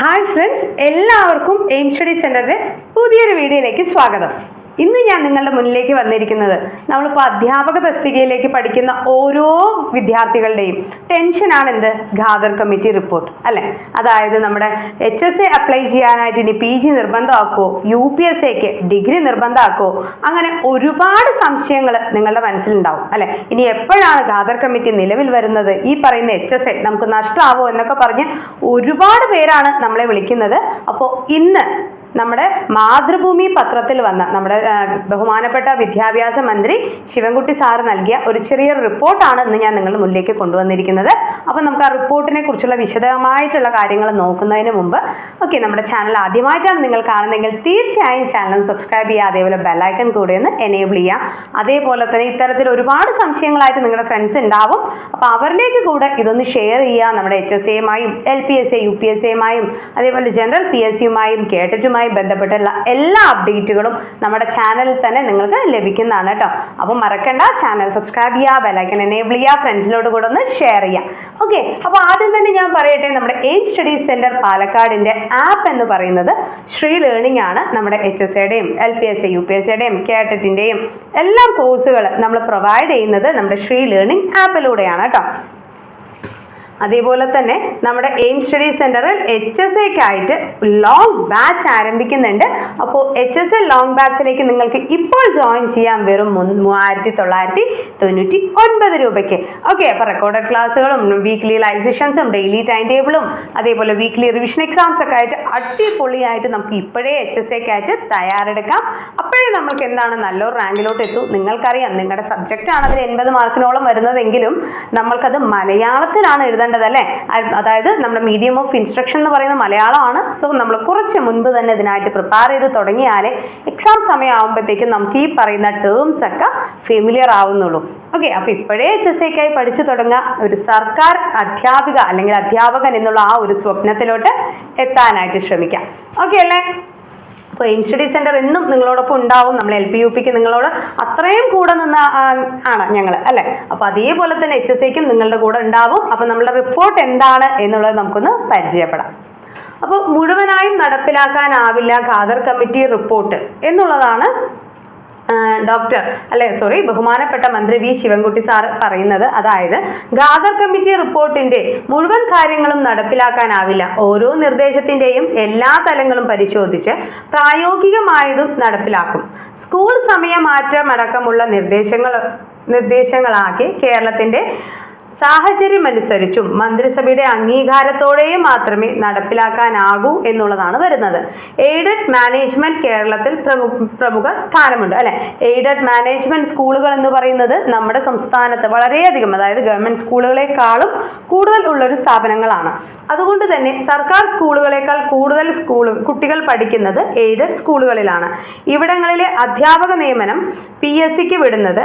Hi friends എല്ലാവർക്കും aim study സെന്ററിന്റെ പുതിയൊരു വീഡിയോയിലേക്ക് സ്വാഗതം. ഇന്ന് ഞാൻ നിങ്ങളുടെ മുന്നിലേക്ക് വന്നിരിക്കുന്നത് നമ്മളിപ്പോൾ അധ്യാപക തസ്തികയിലേക്ക് പഠിക്കുന്ന ഓരോ വിദ്യാർത്ഥികളുടെയും ടെൻഷനാണ് എന്ത്? ഖാദർ കമ്മിറ്റി റിപ്പോർട്ട് അല്ലേ? അതായത് നമ്മുടെ എച്ച് എസ് എ അപ്ലൈ ചെയ്യാനായിട്ട് ഇനി പി ജി നിർബന്ധമാക്കുമോ യു പി എസ് എക്ക് ഡിഗ്രി നിർബന്ധമാക്കുമോ അങ്ങനെ ഒരുപാട് സംശയങ്ങൾ നിങ്ങളുടെ മനസ്സിലുണ്ടാവും അല്ലെ? ഇനി എപ്പോഴാണ് ഖാദർ കമ്മിറ്റി നിലവിൽ വരുന്നത്? ഈ പറയുന്ന എച്ച് എസ് എ നമുക്ക് നഷ്ടമാവോ എന്നൊക്കെ പറഞ്ഞ് ഒരുപാട് പേരാണ് നമ്മളെ വിളിക്കുന്നത്. അപ്പോൾ ഇന്ന് നമ്മുടെ മാതൃഭൂമി പത്രത്തിൽ വന്ന നമ്മുടെ ബഹുമാനപ്പെട്ട വിദ്യാഭ്യാസ മന്ത്രി ശിവൻകുട്ടി സാറ് നൽകിയ ഒരു ചെറിയ റിപ്പോർട്ടാണ് ഇന്ന് ഞാൻ നിങ്ങളുടെ മുന്നിലേക്ക് കൊണ്ടുവന്നിരിക്കുന്നത്. അപ്പോൾ നമുക്ക് ആ റിപ്പോർട്ടിനെ കുറിച്ചുള്ള വിശദമായിട്ടുള്ള കാര്യങ്ങൾ നോക്കുന്നതിന് മുമ്പ് ഓക്കെ നമ്മുടെ ചാനൽ ആദ്യമായിട്ടാണ് നിങ്ങൾ കാണുന്നതെങ്കിൽ തീർച്ചയായും ചാനൽ സബ്സ്ക്രൈബ് ചെയ്യുക അതേപോലെ ബെല്ലൈക്കൺ കൂടെ ഒന്ന് എനേബിൾ ചെയ്യുക. അതേപോലെ തന്നെ ഇത്തരത്തിൽ ഒരുപാട് സംശയങ്ങളായിട്ട് നിങ്ങളുടെ ഫ്രണ്ട്സ് ഉണ്ടാവും. അപ്പോൾ അവരിലേക്ക് കൂടെ ഇതൊന്ന് ഷെയർ ചെയ്യുക. നമ്മുടെ H S എയുമായും L P S A U P S എയുമായും അതേപോലെ ജനറൽ പി എസ് സിയുമായും കേട്ടിട്ടുമായി ബന്ധപ്പെട്ടുള്ള എല്ലാ അപ്ഡേറ്റുകളും നമ്മുടെ ചാനലിൽ തന്നെ നിങ്ങൾക്ക് ലഭിക്കുന്നതാണ് കേട്ടോ അപ്പം മറക്കണ്ട ചാനൽ സബ്സ്ക്രൈബ് ചെയ്യുക ബെലൈക്കൻ എനേബിൾ ചെയ്യുക ഫ്രണ്ട്സിനോട് കൂടെ ഒന്ന് ഷെയർ ചെയ്യുക ഓക്കെ അപ്പോൾ ആദ്യം തന്നെ ഞാൻ പറയട്ടെ നമ്മുടെ എയിം സ്റ്റഡീസ് സെന്റർ പാലക്കാടിന്റെ ആപ്പ് എന്ന് പറയുന്നത് ശ്രീ ലേണിംഗ് ആണ് നമ്മുടെ എച്ച് എസ് എയുടെയും L P S A U P S എയുടെയും കേട്ടറ്റിന്റെയും എല്ലാം കോഴ്സുകൾ നമ്മൾ പ്രൊവൈഡ് ചെയ്യുന്നത് നമ്മുടെ ശ്രീ ലേണിംഗ് ആപ്പിലൂടെയാണ് കേട്ടോ അതേപോലെ തന്നെ നമ്മുടെ എയിം സ്റ്റഡി സെന്ററിൽ എച്ച് എസ് എക്കായിട്ട് ലോങ് ബാച്ച് ആരംഭിക്കുന്നുണ്ട്. അപ്പോൾ എച്ച് എസ് എ ലോങ് ബാച്ചിലേക്ക് നിങ്ങൾക്ക് ഇപ്പോൾ ജോയിൻ ചെയ്യാൻ വെറും മൂവായിരത്തി തൊള്ളായിരത്തി തൊണ്ണൂറ്റി ഒൻപത് രൂപയ്ക്ക്. ഓക്കെ അപ്പോൾ റെക്കോർഡഡ് ക്ലാസ്സുകളും വീക്ക്ലി ലൈവ് സെഷൻസും ഡെയിലി ടൈം ടേബിളും അതേപോലെ വീക്ക്ലി റിവിഷൻ എക്സാംസ് ഒക്കെ ആയിട്ട് അടിപൊളിയായിട്ട് നമുക്ക് ഇപ്പോഴേ എച്ച് എസ് എക്കായിട്ട് തയ്യാറെടുക്കാം. അപ്പോഴേ നമുക്ക് എന്താണ് നല്ലൊരു റാങ്കിലോട്ട് എത്തും. നിങ്ങൾക്കറിയാം നിങ്ങളുടെ സബ്ജക്റ്റ് ആണ് അതിൽ എൺപത് മാർക്കിനോളം വരുന്നതെങ്കിലും നമ്മൾക്കത് മലയാളത്തിലാണ് എഴുതേണ്ടത്. അ- അതായത് നമ്മുടെ മീഡിയം ഓഫ് ഇൻസ്ട്രക്ഷൻ എന്ന് പറയുന്നത് മലയാളമാണ്. സോ നമ്മൾ കുറച്ച് മുൻപ് തന്നെ ഇതിനായിട്ട് പ്രിപ്പയർ ചെയ്ത് തുടങ്ങിയാലേ എക്സാം സമയം ആകുമ്പോഴത്തേക്കും നമുക്ക് ഈ പറയുന്ന ടേംസ് ഒക്കെ ഫെമിലിയർ ആവുന്നുള്ളൂ. ഓക്കെ അപ്പോൾ ഇപ്പോഴേ എച്ച് എസ് എക്കായി പഠിച്ചു തുടങ്ങുക. ഒരു സർക്കാർ അധ്യാപിക അല്ലെങ്കിൽ അധ്യാപകൻ എന്നുള്ള ആ ഒരു സ്വപ്നത്തിലോട്ട് എത്താനായിട്ട് ശ്രമിക്കാം. ഓക്കെ അല്ലേ? അപ്പോൾ എയിം സ്റ്റഡി സെന്റർ എന്നും നിങ്ങളോടൊപ്പം ഉണ്ടാവും. നമ്മൾ എൽ പി യു പിക്ക് നിങ്ങളോട് അത്രയും കൂടെ നിന്ന ആണ് ഞങ്ങൾ അല്ലേ? അപ്പോൾ അതേപോലെ തന്നെ എച്ച് എസ് ഐക്കും നിങ്ങളുടെ കൂടെ ഉണ്ടാവും. അപ്പോൾ നമ്മുടെ റിപ്പോർട്ട് എന്താണ് എന്നുള്ളത് നമുക്കൊന്ന് പരിചയപ്പെടാം. അപ്പോൾ മുഴുവനായും നടപ്പിലാക്കാനാവില്ല ഖാദർ കമ്മിറ്റി റിപ്പോർട്ട് എന്നുള്ളതാണ് ഡോക്ടർ അല്ലെ സോറി ബഹുമാനപ്പെട്ട മന്ത്രി വി. ശിവൻകുട്ടി സാർ പറയുന്നത് അതായത് ഖാദർ കമ്മിറ്റി റിപ്പോർട്ടിന്റെ മുഴുവൻ കാര്യങ്ങളും നടപ്പിലാക്കാനാവില്ല. ഓരോ നിർദ്ദേശത്തിന്റെയും എല്ലാ തലങ്ങളും പരിശോധിച്ച് പ്രായോഗികമായതും നടപ്പിലാക്കും. സ്കൂൾ സമയമാറ്റമടക്കമുള്ള നിർദ്ദേശങ്ങൾ നിർദ്ദേശങ്ങളാക്കി കേരളത്തിന്റെ സാഹചര്യമനുസരിച്ചും മന്ത്രിസഭയുടെ അംഗീകാരത്തോടെയും മാത്രമേ നടപ്പിലാക്കാനാകൂ എന്നുള്ളതാണ് വരുന്നത്. എയ്ഡഡ് മാനേജ്മെന്റ് കേരളത്തിൽ പ്രമുഖ സ്ഥാനമുണ്ട്. അല്ലെ? എയ്ഡഡ് മാനേജ്മെന്റ് സ്കൂളുകൾ എന്ന് പറയുന്നത് നമ്മുടെ സംസ്ഥാനത്ത് വളരെയധികം അതായത് ഗവൺമെന്റ് സ്കൂളുകളെക്കാളും കൂടുതൽ ഉള്ളൊരു സ്ഥാപനങ്ങളാണ്. അതുകൊണ്ട് തന്നെ സർക്കാർ സ്കൂളുകളെക്കാൾ കൂടുതൽ സ്കൂൾ കുട്ടികൾ പഠിക്കുന്നത് എയ്ഡഡ് സ്കൂളുകളിലാണ്. ഇവിടങ്ങളിലെ അധ്യാപക നിയമനം പി എസ് സിക്ക് വിടുന്നത്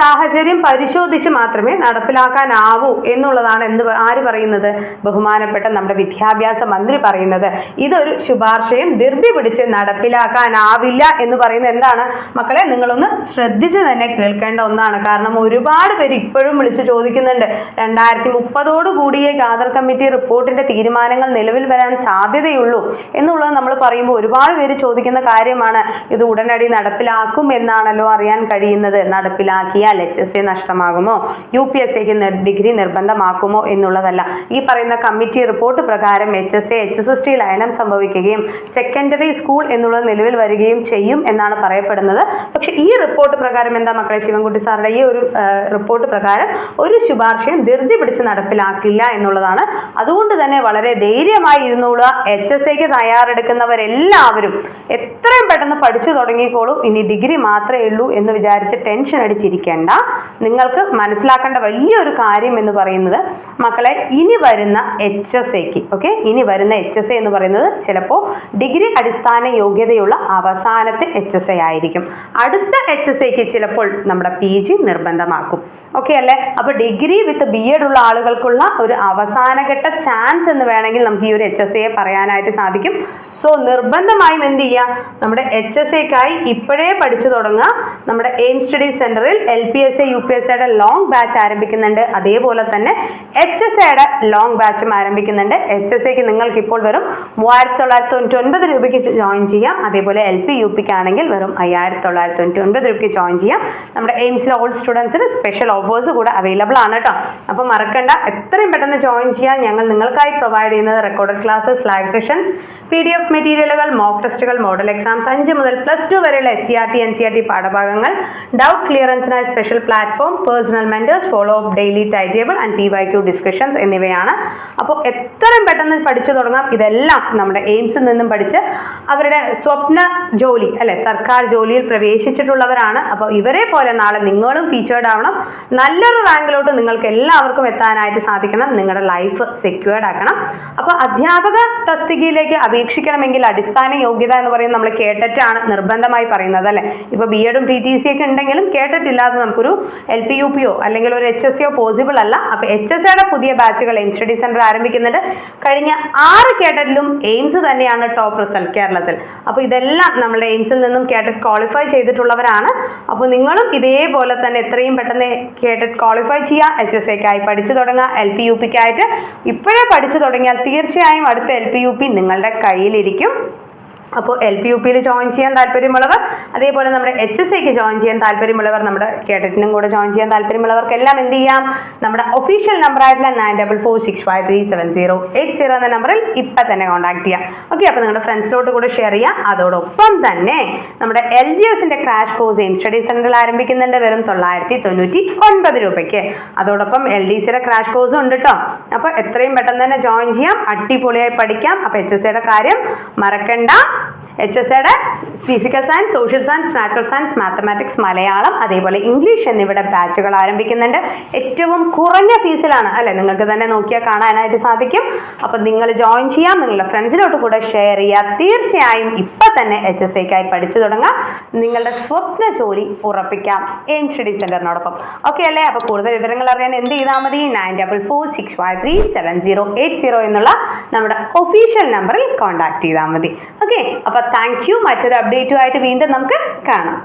സാഹചര്യം പരിശോധിച്ച് മാത്രമേ നടപ്പിലാക്കാനാവൂ എന്നുള്ളതാണ് എന്ത് ആര് പറയുന്നത്? ബഹുമാനപ്പെട്ട നമ്മുടെ വിദ്യാഭ്യാസ മന്ത്രി പറയുന്നത്. ഇതൊരു ശുപാർശയും ധൃതി പിടിച്ച് നടപ്പിലാക്കാനാവില്ല എന്ന് പറയുന്നത് എന്താണ്? മക്കളെ നിങ്ങളൊന്ന് ശ്രദ്ധിച്ച് തന്നെ കേൾക്കേണ്ട ഒന്നാണ്. കാരണം ഒരുപാട് പേര് ഇപ്പോഴും വിളിച്ച് ചോദിക്കുന്നുണ്ട്. രണ്ടായിരത്തി മുപ്പതോട് കൂടിയേ ഗാദർ കമ്മിറ്റി റിപ്പോർട്ടിന്റെ തീരുമാനങ്ങൾ നിലവിൽ വരാൻ സാധ്യതയുള്ളൂ എന്നുള്ളത് നമ്മൾ പറയുമ്പോൾ ഒരുപാട് പേര് ചോദിക്കുന്ന കാര്യമാണ്. ഇത് ഉടനടി നടപ്പിലാക്കും എന്നാണല്ലോ അറിയാൻ കഴിയുന്നത്. നടപ്പിലാക്കിയാൽ എച്ച് എസ് സി നഷ്ടമാകുമോ യു പി എസ് സിക്ക് ഡിഗ്രി നിർബന്ധമാക്കുമോ എന്നുള്ളതല്ല. ഈ പറയുന്ന കമ്മിറ്റി റിപ്പോർട്ട് പ്രകാരം H S C H S S T ലയനം സംഭവിക്കുകയും സെക്കൻഡറി സ്കൂൾ എന്നുള്ളത് നിലവിൽ വരികയും ചെയ്യും എന്നാണ് പറയപ്പെടുന്നത്. പക്ഷേ ഈ റിപ്പോർട്ട് പ്രകാരം എന്താ മക്കളെ ശിവൻകുട്ടി സാറുടെ ഈ ഒരു റിപ്പോർട്ട് പ്രകാരം ഒരു ശുപാർശയും ധൃതി പിടിച്ച് നടപ്പിലാക്കില്ല എന്നുള്ളതാണ്. അതുകൊണ്ട് തന്നെ വളരെ ധൈര്യമായി ഇരുന്നോളുക. എച്ച് എസ് സിക്ക് തയ്യാറെടുക്കുന്നവരെല്ലാവരും എത്രയും പെട്ടെന്ന് പഠിച്ചു തുടങ്ങിക്കോളൂ. ഇനി ഡിഗ്രി മാത്രമേ ഉള്ളൂ എന്ന് വിചാരിച്ച് ടെൻഷൻ അടിച്ചിരിക്കേണ്ട നിങ്ങൾക്ക് മനസ്സിലാക്കേണ്ട വലിയൊരു കാര്യം എന്ന് പറയുന്നത് മക്കളെ ഇനി വരുന്ന എച്ച് എസ് എക്ക് ഓക്കെ ഇനി വരുന്ന എച്ച് എസ് എ എന്ന് പറയുന്നത് ചിലപ്പോൾ ഡിഗ്രി അടിസ്ഥാന യോഗ്യതയുള്ള അവസാനത്തെ എച്ച് എസ് എ ആയിരിക്കും. അടുത്ത എച്ച് എസ് എക്ക് ചിലപ്പോൾ നമ്മുടെ പി ജി നിർബന്ധമാക്കും. ഓക്കെ അല്ലേ? അപ്പോൾ ഡിഗ്രി വിത്ത് ബി എഡ് ഉള്ള ആളുകൾക്കുള്ള ഒരു അവസാനഘട്ട ചാൻസ് എന്ന് വേണമെങ്കിൽ നമുക്ക് ഈ ഒരു എച്ച് എസ് എ പറയാനായിട്ട് സാധിക്കും. സോ നിർബന്ധമായും എന്ത് ചെയ്യുക? നമ്മുടെ എച്ച് എസ് എക്കായി ഇപ്പോഴേ പഠിച്ചു തുടങ്ങുക. നമ്മുടെ എയിം സ്റ്റഡി സെന്ററിൽ P S A U P S സിയുടെ ലോങ് ബാച്ച് ആരംഭിക്കുന്നുണ്ട്. അതേപോലെ തന്നെ എച്ച് എസ് എയുടെ ലോങ് ബാച്ചും ആരംഭിക്കുന്നുണ്ട്. എച്ച് എസ് എക്ക് നിങ്ങൾക്ക് ഇപ്പോൾ വെറും മൂവായിരത്തി തൊള്ളായിരത്തി തൊണ്ണൂറ്റി ഒൻപത് രൂപയ്ക്ക് ജോയിൻ ചെയ്യാം. അതേപോലെ എൽ പി യു പിക്ക് ആണെങ്കിൽ വെറും അയ്യായിരത്തി തൊള്ളായിരത്തി തൊണ്ണൂറ്റി ഒൻപത് രൂപയ്ക്ക് ജോയിൻ ചെയ്യാം. നമ്മുടെ എയിംസിലെ ഓൾ സ്റ്റുഡൻസിന് സ്പെഷ്യൽ ഓഫേഴ്സ് കൂടെ അവൈലബിൾ ആണ് കേട്ടോ അപ്പോൾ മറക്കണ്ട. എത്രയും പെട്ടെന്ന് ജോയിൻ ചെയ്യാൻ ഞങ്ങൾ നിങ്ങൾക്കായി പ്രൊവൈഡ് ചെയ്യുന്നത് recorded classes live sessions P D F മെറ്റീരിയലുകൾ മോക്ക് ടെസ്റ്റുകൾ മോഡൽ എക്സാംസ് അഞ്ച് മുതൽ പ്ലസ് ടു വരെയുള്ള S C R T N C R T പാഠഭാഗങ്ങൾ doubt ക്ലിയറൻസിനായി special platform personal mentors follow up daily time table and P Y Q discussions എന്നിവയാണ്. അപ്പോൾ എത്രയും പെട്ടെന്ന് പഠിച്ചു തുടങ്ങാം. ഇതെല്ലാം നമ്മുടെ എയിംസിൽ നിന്നും പഠിച്ച് അവരുടെ സ്വപ്ന ജോലി അല്ലെ സർക്കാർ ജോലിയിൽ പ്രവേശിച്ചിട്ടുള്ളവരാണ്. അപ്പോൾ ഇവരെ പോലെ നാളെ നിങ്ങളും ഫീച്ചേർഡ് ആവണം. നല്ലൊരു റാങ്കിലോട്ട് നിങ്ങൾക്ക് എല്ലാവർക്കും എത്താനായിട്ട് സാധിക്കണം. നിങ്ങളുടെ ലൈഫ് സെക്യൂർഡ് ആക്കണം. അപ്പോൾ അധ്യാപക തസ്തികയിലേക്ക് അപേക്ഷിക്കണമെങ്കിൽ അടിസ്ഥാന യോഗ്യത എന്ന് പറയുന്നത് നമ്മൾ കേട്ടിട്ടാണ് നിർബന്ധമായി പറയുന്നത് അല്ലേ? ഇപ്പോൾ ബി എഡും ടി ടി സി ഒക്കെ ഉണ്ടെങ്കിലും കേട്ടിട്ടില്ലാതെ നമുക്കൊരു എൽ പി യു പിയോ അല്ലെങ്കിൽ ഒരു എച്ച് എസ് സിയോ പോസിബിൾ അല്ല. അപ്പോൾ എച്ച് എസ് സിയുടെ പുതിയ ബാച്ചുകൾ എയിം സ്റ്റഡി സെന്റർ ആരംഭിക്കുന്നുണ്ട്. കഴിഞ്ഞ ആറ് കേട്ടറ്റിലും എയിംസ് തന്നെയാണ് ടോപ്പ് റിസൾട്ട് കേരളത്തിൽ. അപ്പോൾ ഇതെല്ലാം നമ്മുടെ എയിംസിൽ നിന്നും കേട്ടറ്റ് ക്വാളിഫൈ ചെയ്തിട്ടുള്ളവരാണ്. അപ്പോൾ നിങ്ങളും ഇതേപോലെ തന്നെ എത്രയും പെട്ടെന്ന് കേട്ടറ്റ് ക്വാളിഫൈ ചെയ്യുക എച്ച് എസ് എക്കായി പഠിച്ചു തുടങ്ങുക എൽ പി യു പിക്കായിട്ട് ഇപ്പോഴേ പഠിച്ചു തുടങ്ങിയാൽ തീർച്ചയായും അടുത്ത എൽ പി യു പി നിങ്ങളുടെ കയ്യിലിരിക്കും. അപ്പോൾ എൽ പി യു പിയിൽ ജോയിൻ ചെയ്യാൻ താല്പര്യമുള്ളവർ അതേപോലെ നമ്മുടെ എച്ച് എസ് സിക്ക് ജോയിൻ ചെയ്യാൻ താല്പര്യമുള്ളവർ നമ്മുടെ കേഡറ്റിനും കൂടെ ജോയിൻ ചെയ്യാൻ താല്പര്യമുള്ളവർക്ക് എല്ലാം എന്ത് ചെയ്യാം? നമ്മുടെ ഒഫീഷ്യൽ നമ്പർ ആയിട്ടുള്ള nine double four six five three seven zero eight zero എന്ന നമ്പറിൽ ഇപ്പം തന്നെ കോൺടാക്ട് ചെയ്യാം. ഓക്കെ അപ്പോൾ നിങ്ങളുടെ ഫ്രണ്ട്സിലോട്ട് കൂടെ ഷെയർ ചെയ്യാം. അതോടൊപ്പം തന്നെ നമ്മുടെ എൽ ജി എസിന്റെ crash course aim study centre ആരംഭിക്കുന്നുണ്ട്. വെറും തൊള്ളായിരത്തി തൊണ്ണൂറ്റി ഒൻപത് രൂപയ്ക്ക്. അതോടൊപ്പം എൽ ഡി സിയുടെ ക്രാഷ് കോഴ്സും ഉണ്ട് കേട്ടോ അപ്പോൾ എത്രയും പെട്ടെന്ന് തന്നെ ജോയിൻ ചെയ്യാം. അടിപൊളിയായി പഠിക്കാം. അപ്പോൾ എച്ച് എസ് സിയുടെ കാര്യം മറക്കണ്ട. എച്ച് എസ് എയുടെ physical science social science natural science mathematics Malayalam അതേപോലെ ഇംഗ്ലീഷ് എന്നിവിടെ ബാച്ചുകൾ ആരംഭിക്കുന്നുണ്ട്. ഏറ്റവും കുറഞ്ഞ ഫീസിലാണ് അല്ലെ? നിങ്ങൾക്ക് തന്നെ നോക്കിയാൽ കാണാനായിട്ട് സാധിക്കും. അപ്പം നിങ്ങൾ ജോയിൻ ചെയ്യാം. നിങ്ങളുടെ ഫ്രണ്ട്സിലോട്ട് കൂടെ ഷെയർ ചെയ്യുക തീർച്ചയായും ഇപ്പം തന്നെ എച്ച് എസ് എക്കായി പഠിച്ചു തുടങ്ങാം. നിങ്ങളുടെ സ്വപ്ന ജോലി ഉറപ്പിക്കാം. എയിം സ്റ്റഡി സെന്ററിനോടൊപ്പം ഓക്കെ അല്ലേ? അപ്പോൾ കൂടുതൽ വിവരങ്ങൾ അറിയാൻ എന്ത് ചെയ്താൽ മതി? Nine double four six five three seven zero eight zero എന്നുള്ള നമ്മുടെ ഒഫീഷ്യൽ നമ്പറിൽ കോൺടാക്ട് ചെയ്താൽ മതി. ഓക്കെ അപ്പോൾ താങ്ക് യു. മറ്റൊരു അപ്ഡേറ്റുമായിട്ട് വീണ്ടും നമുക്ക് കാണാം.